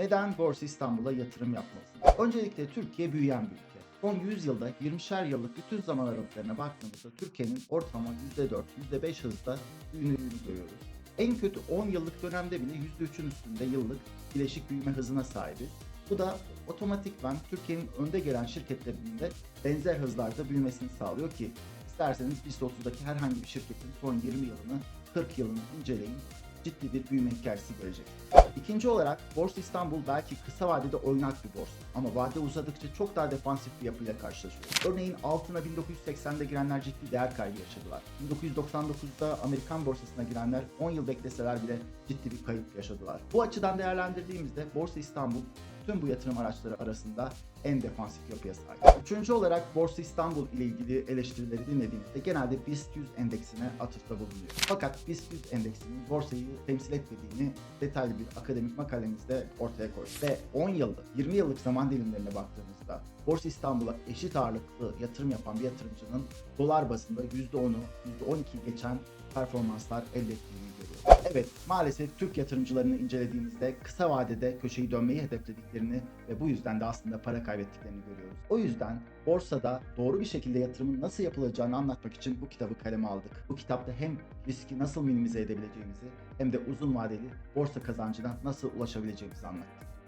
Neden Borsa İstanbul'a yatırım yapmalısınız? Öncelikle Türkiye büyüyen bir ülke. Son 100 yılda 20'şer yıllık bütün zaman aralıklarına baktığımızda Türkiye'nin ortalama %4, %5 hızda büyüdüğünü görüyoruz. En kötü 10 yıllık dönemde bile %3'ün üstünde yıllık bileşik büyüme hızına sahibiz. Bu da otomatikman Türkiye'nin önde gelen şirketlerinin de benzer hızlarda büyümesini sağlıyor ki isterseniz BIST 30'daki herhangi bir şirketin son 20 yılını 40 yılını inceleyin ciddi bir büyüme hikayesi gelecek. İkinci olarak Borsa İstanbul belki kısa vadede oynak bir borsa ama vade uzadıkça çok daha defansif bir yapıyla karşılaşıyor. Örneğin altına 1980'de girenler ciddi değer kaybı yaşadılar. 1999'da Amerikan borsasına girenler 10 yıl bekleseler bile ciddi bir kayıp yaşadılar. Bu açıdan değerlendirdiğimizde Borsa İstanbul tüm bu yatırım araçları arasında en defansif yapıya sahip. Üçüncü olarak Borsa İstanbul ile ilgili eleştirileri dinlediğimizde genelde BIST 100 endeksine atıfta bulunuyor. Fakat BIST 100 endeksinin borsayı temsil etmediğini detaylı bir akademik makalemizde ortaya koyduk. Ve 10 yıllık, 20 yıllık zaman dilimlerine baktığımızda Borsa İstanbul'a eşit ağırlıklı yatırım yapan bir yatırımcının dolar bazında %10'u, %12'yi geçen performanslar elde ettiğini görüyoruz. Evet, maalesef Türk yatırımcılarını incelediğimizde kısa vadede köşeyi dönmeyi hedeflediklerini ve bu yüzden de aslında para kaybettiklerini görüyoruz. O yüzden borsada doğru bir şekilde yatırımın nasıl yapılacağını anlatmak için bu kitabı kaleme aldık. Bu kitapta hem riski nasıl minimize edebileceğimizi hem de uzun vadeli borsa kazancına nasıl ulaşabileceğimizi anlattık.